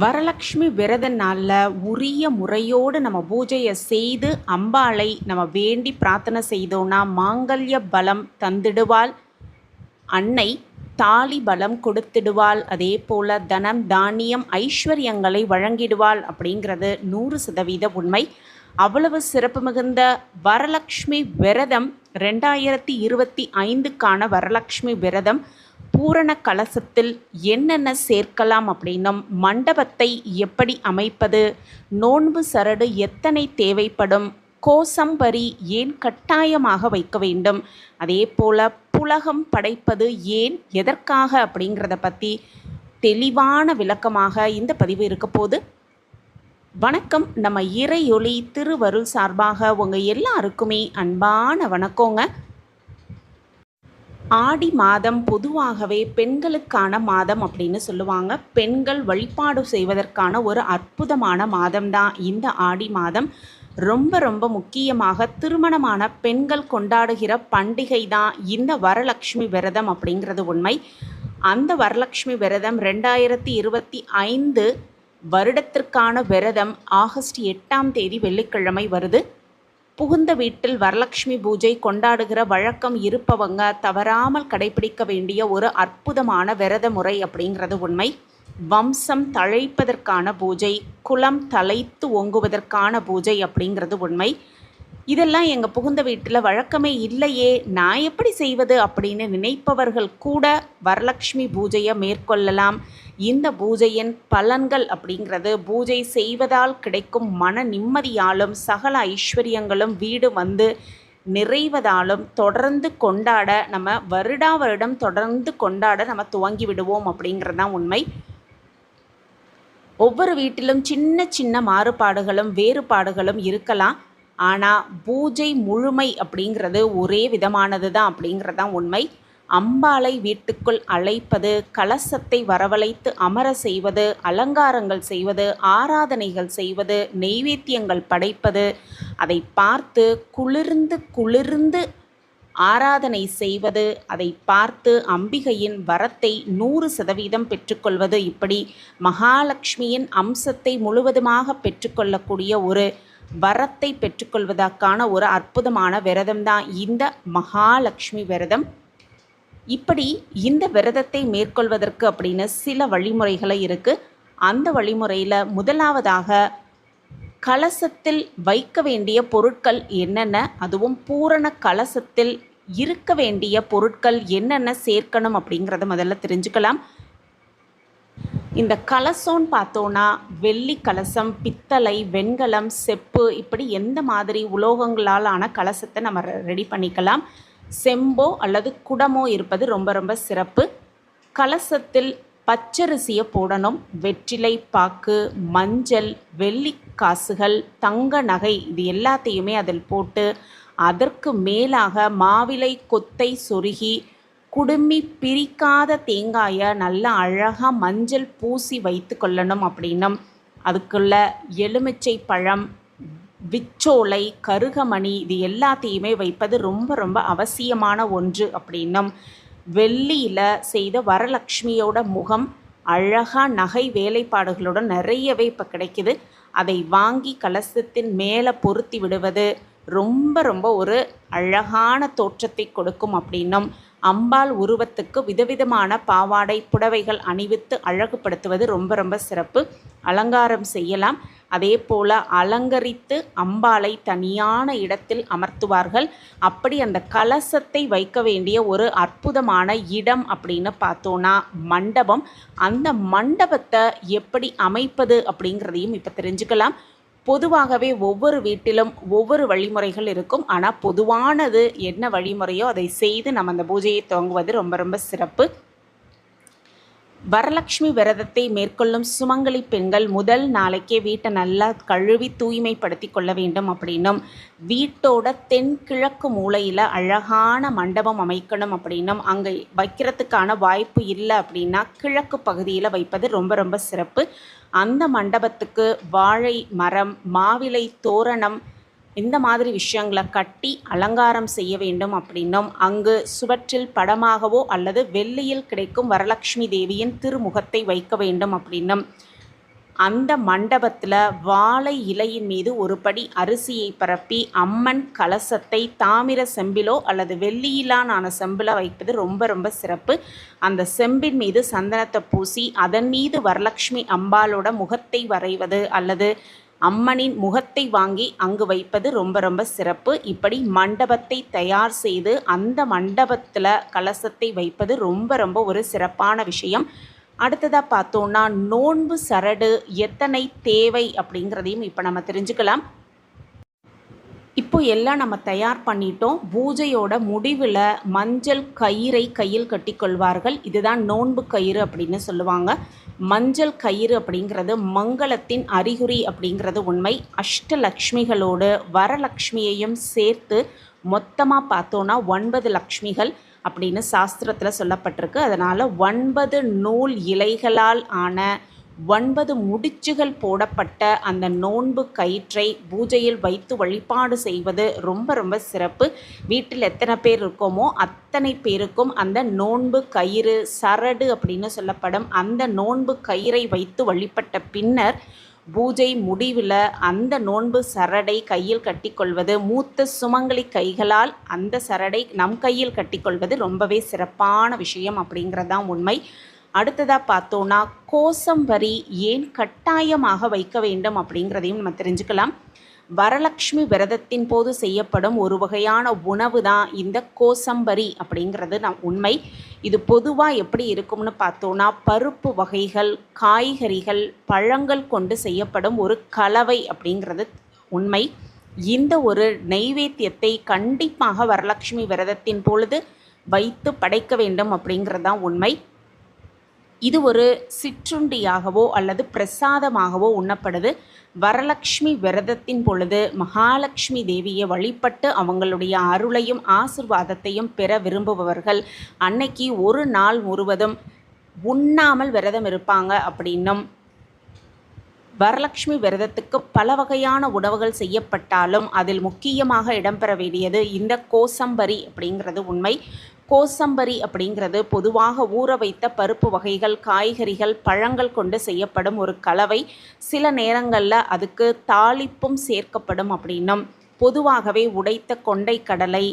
வரலக்ஷ்மி விரத நாளில் உரிய முறையோடு நம்ம பூஜையை செய்து அம்பாளை நம்ம வேண்டி பிரார்த்தனை செய்தோன்னா மாங்கல்ய பலம் தந்திடுவாள். அன்னை தாலி பலம் கொடுத்திடுவாள். அதே போல் தனம் தானியம் ஐஸ்வர்யங்களை வழங்கிடுவாள் அப்படிங்கிறது நூறு சதவீத உண்மை. அவ்வளவு சிறப்பு மிகுந்த வரலக்ஷ்மி விரதம் ரெண்டாயிரத்தி இருபத்தி ஐந்துக்கான வரலக்ஷ்மி விரதம் பூரண கலசத்தில் என்னென்ன சேர்க்கலாம் அப்படின்னும் மண்டபத்தை எப்படி அமைப்பது நோன்பு சரடு எத்தனை தேவைப்படும் கோசம்பரி ஏன் கட்டாயமாக வைக்க வேண்டும் அதே போல் புலகம் படைப்பது ஏன் எதற்காக அப்படிங்கிறத பற்றி தெளிவான விளக்கமாக இந்த பதிவு இருக்க போது வணக்கம். நம்ம இறையொளி திருவருள் சார்பாக உங்கள் எல்லாருக்குமே அன்பான வணக்கங்க. ஆடி மாதம் பொதுவாகவே பெண்களுக்கான மாதம் அப்படின்னு சொல்லுவாங்க. பெண்கள் வழிபாடு செய்வதற்கான ஒரு அற்புதமான மாதம்தான் இந்த ஆடி மாதம். ரொம்ப ரொம்ப முக்கியமாக திருமணமான பெண்கள் கொண்டாடுகிற பண்டிகை தான் இந்த வரலக்ஷ்மி விரதம் அப்படிங்கிறது உண்மை. அந்த வரலக்ஷ்மி விரதம் ரெண்டாயிரத்தி இருபத்தி ஐந்து வருடத்திற்கான விரதம் ஆகஸ்ட் எட்டாம் தேதி வெள்ளிக்கிழமை வருது. புகுந்த வீட்டில் வரலட்சுமி பூஜை கொண்டாடுகிற வழக்கம் இருப்பவங்க தவறாமல் கடைபிடிக்க வேண்டிய ஒரு அற்புதமான விரத முறை அப்படிங்கிறது உண்மை. வம்சம் தழைப்பதற்கான பூஜை குலம் தலைத்து ஓங்குவதற்கான பூஜை அப்படிங்கிறது உண்மை. இதெல்லாம் எங்கள் புகுந்த வீட்டில் வழக்கமே இல்லையே. நான் எப்படி செய்வது அப்படின்னு நினைப்பவர்கள் கூட வரலக்ஷ்மி பூஜையை மேற்கொள்ளலாம். இந்த பூஜையின் பலன்கள் அப்படிங்கிறது பூஜை செய்வதால் கிடைக்கும் மன நிம்மதியாலும் சகல ஐஸ்வர்யங்களும் வீடு வந்து நிறைவதாலும் தொடர்ந்து கொண்டாட நம்ம வருடா வருடம் தொடர்ந்து கொண்டாட நம்ம துவங்கி விடுவோம் அப்படிங்கிறது தான் உண்மை. ஒவ்வொரு வீட்டிலும் சின்ன சின்ன மாறுபாடுகளும் வேறுபாடுகளும் இருக்கலாம். ஆனால் பூஜை முழுமை அப்படிங்கிறது ஒரே விதமானது தான் அப்படிங்கிறது தான் உண்மை. அம்பாளை வீட்டுக்குள் அழைப்பது கலசத்தை வரவழைத்து அமர செய்வது அலங்காரங்கள் செய்வது ஆராதனைகள் செய்வது நெய்வேத்தியங்கள் படைப்பது அதை பார்த்து குளிர்ந்து குளிர்ந்து ஆராதனை செய்வது அதை பார்த்து அம்பிகையின் வரத்தை நூறு சதவீதம் பெற்றுக்கொள்வது இப்படி மகாலட்சுமியின் அம்சத்தை முழுவதுமாக பெற்றுக்கொள்ளக்கூடிய ஒரு வரத்தை பெற்றுக்கொள்வதற்கான ஒரு அற்புதமான விரதம் தான் இந்த மகாலட்சுமி விரதம். இப்படி இந்த விரதத்தை மேற்கொள்வதற்கு அப்படின்னு சில வழிமுறைகளை இருக்குது அந்த வழிமுறையில் முதலாவதாக கலசத்தில் வைக்க வேண்டிய பொருட்கள் என்னென்ன அதுவும் பூரண கலசத்தில் இருக்க வேண்டிய பொருட்கள் என்னென்ன சேர்க்கணும் அப்படிங்கிறத முதல்ல தெரிஞ்சுக்கலாம். இந்த கலசம்னு பார்த்தோன்னா வெள்ளி கலசம் பித்தளை வெண்கலம் செப்பு இப்படி எந்த மாதிரி உலோகங்களால் ஆன கலசத்தை நம்ம ரெடி பண்ணிக்கலாம். செம்போ அல்லது குடமோ இருப்பது ரொம்ப ரொம்ப சிறப்பு. கலசத்தில் பச்சரிசியை போடணும். வெற்றிலை பாக்கு மஞ்சள் வெள்ளி காசுகள் தங்க நகை இது எல்லாத்தையுமே அதில் போட்டு அதற்கு மேலாக மாவிலை கொத்தை சொருகி குடுமி பிரிக்காத தேங்காயை நல்லா அழகாக மஞ்சள் பூசி வைத்து கொள்ளணும் அப்படின்னும். அதுக்குள்ள எலுமிச்சை பழம் விச்சோலை கருகமணி இது எல்லாத்தையுமே வைப்பது ரொம்ப ரொம்ப அவசியமான ஒன்று அப்படின்னும். வெள்ளியில் செய்த வரலக்ஷ்மியோட முகம் அழகாக நகை வேலைப்பாடுகளுடன் நிறையவே இப்போ கிடைக்குது. அதை வாங்கி கலசத்தின் மேலே பொருத்தி விடுவது ரொம்ப ரொம்ப ஒரு அழகான தோற்றத்தை கொடுக்கும் அப்படின்னும். அம்பாள் உருவத்துக்கு விதவிதமான பாவாடை புடவைகள் அணிவித்து அழகுபடுத்துவது ரொம்ப ரொம்ப சிறப்பு. அலங்காரம் செய்யலாம். அதே போல் அலங்கரித்து அம்பாளை தனியான இடத்தில் அமர்த்துவார்கள். அப்படி அந்த கலசத்தை வைக்க வேண்டிய ஒரு அற்புதமான இடம் அப்படின்னு பார்த்தோன்னா மண்டபம். அந்த மண்டபத்தை எப்படி அமைப்பது அப்படிங்கிறதையும் இப்போ தெரிஞ்சுக்கலாம். பொதுவாகவே ஒவ்வொரு வீட்டிலும் ஒவ்வொரு வழிமுறைகள் இருக்கும். ஆனால் பொதுவானது என்ன வழிமுறையோ அதை செய்து நம்ம அந்த பூஜையை துவங்குவது ரொம்ப ரொம்ப சிறப்பு. வரலட்சுமி விரதத்தை மேற்கொள்ளும் சுமங்கலி பெண்கள் முதல் நாளைக்கே வீட்டை நல்லா கழுவி தூய்மைப்படுத்தி கொள்ள வேண்டும் அப்படின்னும் வீட்டோட தென்கிழக்கு மூலையில் அழகான மண்டபம் அமைக்கணும் அப்படின்னும் அங்கே வைக்கிறதுக்கான வாய்ப்பு இல்லை அப்படின்னா கிழக்கு பகுதியில் வைப்பது ரொம்ப ரொம்ப சிறப்பு. அந்த மண்டபத்துக்கு வாழை மரம் மாவிலை தோரணம் இந்த மாதிரி விஷயங்களை கட்டி அலங்காரம் செய்ய வேண்டும் அப்படின்னும் அங்கு சுவற்றில் படமாகவோ அல்லது வெள்ளியில் கிடைக்கும் வரலட்சுமி தேவியின் திருமுகத்தை வைக்க வேண்டும் அப்படின்னும் அந்த மண்டபத்தில் வாழை இலையின் மீது ஒரு படி அரிசியை பரப்பி அம்மன் கலசத்தை தாமிர செம்பிலோ அல்லது வெள்ளியிலான செம்பில் வைப்பது ரொம்ப ரொம்ப சிறப்பு. அந்த செம்பின் மீது சந்தனத்தை பூசி அதன் மீது வரலட்சுமி அம்பாலோட முகத்தை வரைவது அல்லது அம்மனின் முகத்தை வாங்கி அங்கு வைப்பது ரொம்ப ரொம்ப சிறப்பு. இப்படி மண்டபத்தை தயார் செய்து அந்த மண்டபத்தில் கலசத்தை வைப்பது ரொம்ப ரொம்ப ஒரு சிறப்பான விஷயம். அடுத்ததாக பார்த்தோன்னா நோன்பு சரடு எத்தனை தேவை அப்படிங்கிறதையும் இப்போ நம்ம தெரிஞ்சுக்கலாம். இப்போ எல்லாம் நம்ம தயார் பண்ணிட்டோம். பூஜையோட முடிவில் மஞ்சள் கயிறை கையில் கட்டிக்கொள்வார்கள். இதுதான் நோன்பு கயிறு அப்படின்னு சொல்லுவாங்க. மஞ்சள் கயிறு அப்படிங்கிறது மங்களத்தின் அறிகுறி அப்படிங்கிறது உண்மை. அஷ்டலக்ஷ்மிகளோடு வரலக்ஷ்மியையும் சேர்த்து மொத்தமாக பார்த்தோன்னா ஒன்பது லக்ஷ்மிகள். அப்படின்னு சாஸ்திரத்தில் சொல்லப்பட்டிருக்கு. அதனால் ஒன்பது நூல் இலைகளால் ஆன ஒன்பது முடிச்சுகள் போடப்பட்ட அந்த நோன்பு கயிற்றை பூஜையில் வைத்து வழிபாடு செய்வது ரொம்ப ரொம்ப சிறப்பு. வீட்டில் எத்தனை பேர் இருக்கோமோ அத்தனை பேருக்கும் அந்த நோன்பு கயிறு சரடு அப்படின்னு சொல்லப்படும். அந்த நோன்பு கயிறை வைத்து வழிபட்ட பின்னர் பூஜை முடிவில் அந்த நோன்பு சரடை கையில் கட்டிக்கொள்வது மூத்த சுமங்கலி கைகளால் அந்த சரடை நம் கையில் கட்டிக்கொள்வது ரொம்பவே சிறப்பான விஷயம் அப்படிங்கிறதான் உண்மை. அடுத்ததாக பார்த்தோன்னா கோசம் வரி ஏன் கட்டாயமாக வைக்க வேண்டும் அப்படிங்கிறதையும் நம்ம தெரிஞ்சுக்கலாம். வரலக்ஷ்மி விரதத்தின் போது செய்யப்படும் ஒரு வகையான உணவு தான் இந்த கோசம்பரி அப்படிங்கிறது நான் உண்மை. இது பொதுவாக எப்படி இருக்கும்னு பார்த்தோன்னா பருப்பு வகைகள் காய்கறிகள் பழங்கள் கொண்டு செய்யப்படும் ஒரு கலவை அப்படிங்கிறது உண்மை. இந்த ஒரு நைவேத்தியத்தை கண்டிப்பாக வரலட்சுமி விரதத்தின் பொழுது வைத்து படைக்க வேண்டும் அப்படிங்கிறது தான் உண்மை. இது ஒரு சிற்றுண்டியாகவோ அல்லது பிரசாதமாகவோ உண்ணப்படுது. வரலக்ஷ்மி விரதத்தின் பொழுது மகாலட்சுமி தேவியை வழிபட்டு அவங்களுடைய அருளையும் ஆசிர்வாதத்தையும் பெற விரும்புபவர்கள் அன்னைக்கு ஒரு நாள் முழுவதும் உண்ணாமல் விரதம் இருப்பாங்க அப்படின்னும் வரலட்சுமி விரதத்துக்கு பல வகையான உணவுகள் செய்யப்பட்டாலும் அதில் முக்கியமாக இடம்பெற வேண்டியது இந்த கோசம்பரி அப்படிங்கிறது உண்மை. கோசம்பரி அப்படிங்கிறது பொதுவாக ஊற வைத்த பருப்பு வகைகள் காய்கறிகள் பழங்கள் கொண்டு செய்யப்படும் ஒரு கலவை. சில நேரங்களில் அதுக்கு தாளிப்பும் சேர்க்கப்படும் அப்படின்னும். பொதுவாகவே உடைத்த கொண்டை கடலை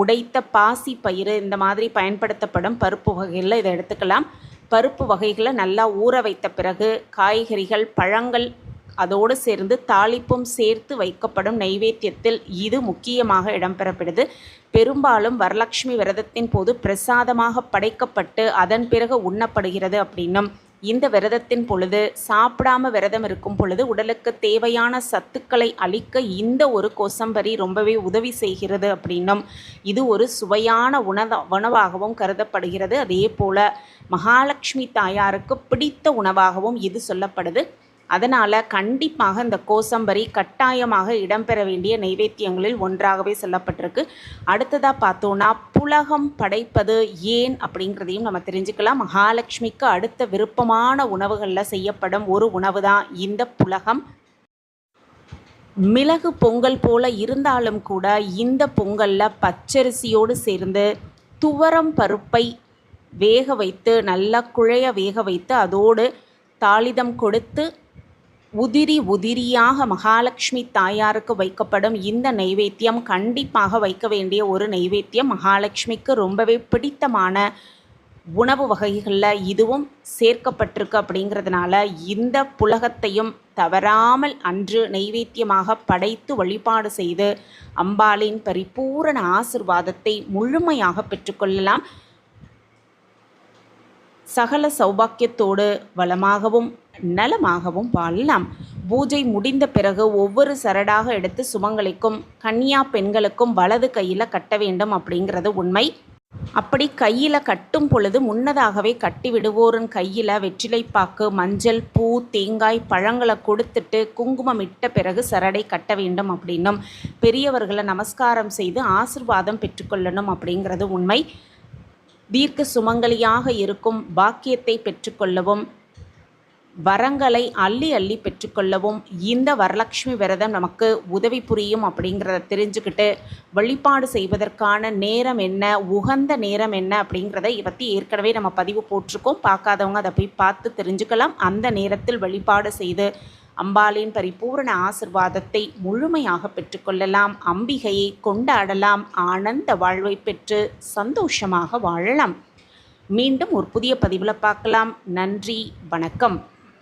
உடைத்த பாசி பயிறு இந்த மாதிரி பயன்படுத்தப்படும் பருப்பு வகைகளில் இதை எடுத்துக்கலாம். பருப்பு வகைகளை நல்லா ஊற வைத்த பிறகு காய்கறிகள் பழங்கள் அதோடு சேர்ந்து தாளிப்பும் சேர்த்து வைக்கப்படும் நைவேத்தியத்தில் இது முக்கியமாக இடம்பெறப்படுது. பெரும்பாலும் வரலட்சுமி விரதத்தின் போது பிரசாதமாக படைக்கப்பட்டு அதன் பிறகு உண்ணப்படுகிறது அப்படின்னும் இந்த விரதத்தின் பொழுது சாப்பிடாம விரதம் இருக்கும் பொழுது உடலுக்கு தேவையான சத்துக்களை அளிக்க இந்த ஒரு கோசம்பரி ரொம்பவே உதவி செய்கிறது அப்படின்னும் இது ஒரு சுவையான உணவ உணவாகவும் கருதப்படுகிறது. அதே போல் மகாலட்சுமி தாயாருக்கு பிடித்த உணவாகவும் இது சொல்லப்படுது. அதனால் கண்டிப்பாக இந்த கோசம்பரி கட்டாயமாக இடம்பெற வேண்டிய நைவேத்தியங்களில் ஒன்றாகவே சொல்லப்பட்டிருக்கு. அடுத்ததாக பார்த்தோன்னா புலகம் படைப்பது ஏன் அப்படிங்கிறதையும் நம்ம தெரிஞ்சுக்கலாம். மகாலட்சுமிக்கு அடுத்த விருப்பமான உணவுகளில் செய்யப்படும் ஒரு உணவு தான் இந்த புலகம். மிளகு பொங்கல் போல இருந்தாலும் கூட இந்த பொங்கலில் பச்சரிசியோடு சேர்ந்து துவரம் பருப்பை வேக வைத்து நல்லா குழைய வேக வைத்து அதோடு தாளிதம் கொடுத்து உதிரி உதிரியாக மகாலட்சுமி தாயாருக்கு வைக்கப்படும் இந்த நைவேத்தியம் கண்டிப்பாக வைக்க வேண்டிய ஒரு நைவேத்தியம். மகாலட்சுமிக்கு ரொம்பவே பிடித்தமான உணவு வகைகளில் இதுவும் சேர்க்கப்பட்டிருக்கு அப்படிங்கிறதுனால இந்த புலகத்தையும் தவறாமல் அன்று நைவேத்தியமாக படைத்து வழிபாடு செய்து அம்பாளின் பரிபூரண ஆசிர்வாதத்தை முழுமையாக பெற்றுக்கொள்ளலாம். சகல சௌபாக்கியத்தோடு வளமாகவும் நலமாகவும் வாழலாம். பூஜை முடிந்த பிறகு ஒவ்வொரு சரடாக எடுத்து சுமங்கலிக்கும் கன்னியா பெண்களுக்கும் வலது கையில் கட்ட வேண்டும் அப்படிங்கிறது உண்மை. அப்படி கையில் கட்டும் பொழுது முன்னதாகவே கட்டி விடுவோரின் கையில் வெற்றிலைப்பாக்கு மஞ்சள் பூ தேங்காய் பழங்களை கொடுத்துட்டு குங்குமம் இட்ட பிறகு சரடை கட்ட வேண்டும் அப்படின்னும் பெரியவர்களை நமஸ்காரம் செய்து ஆசிர்வாதம் பெற்றுக்கொள்ளணும் அப்படிங்கிறது உண்மை. தீர்க்க சுமங்கலியாக இருக்கும் பாக்கியத்தை பெற்றுக்கொள்ளவும் வரங்களை அள்ளி அள்ளி பெற்றுக்கொள்ளவும் இந்த வரலட்சுமி விரதம் நமக்கு உதவி புரியும் அப்படிங்கிறத தெரிஞ்சுக்கிட்டு வழிபாடு செய்வதற்கான நேரம் என்ன உகந்த நேரம் என்ன அப்படிங்கிறத பற்றி ஏற்கனவே நம்ம பதிவு போட்டிருக்கோம். பார்க்காதவங்க அதை போய் பார்த்து தெரிஞ்சுக்கலாம். அந்த நேரத்தில் வழிபாடு செய்து அம்பாளின் பரிபூரண ஆசிர்வாதத்தை முழுமையாக பெற்றுக்கொள்ளலாம். அம்பிகையை கொண்டாடலாம். ஆனந்த வாழ்வை பெற்று சந்தோஷமாக வாழலாம். மீண்டும் ஒரு புதிய பதிவில் பார்க்கலாம். நன்றி. வணக்கம்.